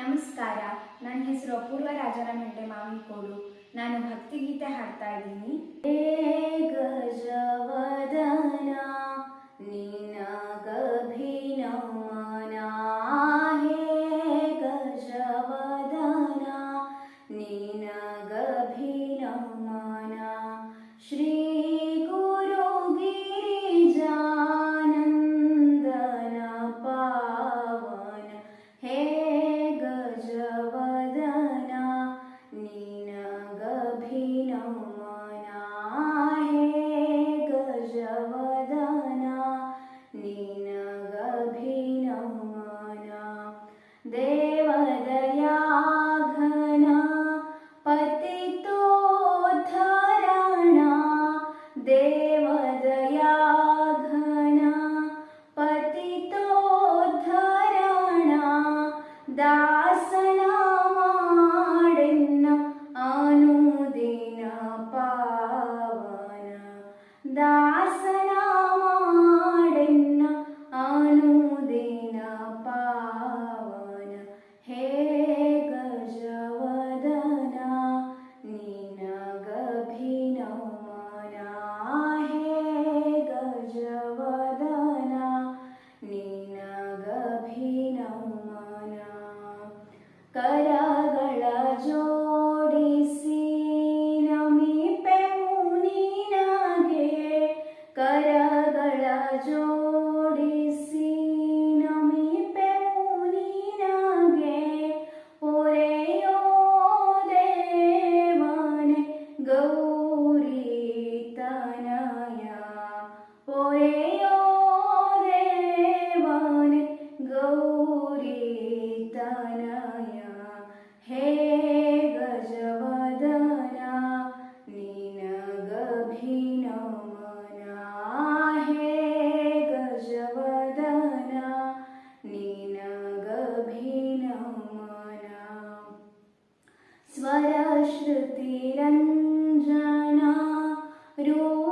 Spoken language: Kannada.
ನಮಸ್ಕಾರ. ನನ್ನ ಹೆಸರು ಅಪೂರ್ವ ರಾಜಾರಾಮ್ ಹೆಡ್ಡೆ ಮಾವಿನಕೋಡು. ನಾನು ಭಕ್ತಿಗೀತೆ ಹಾಡ್ತಾ ಇದ್ದೀನಿ. Nagana. स्वरश्रुतिरञ्जना रु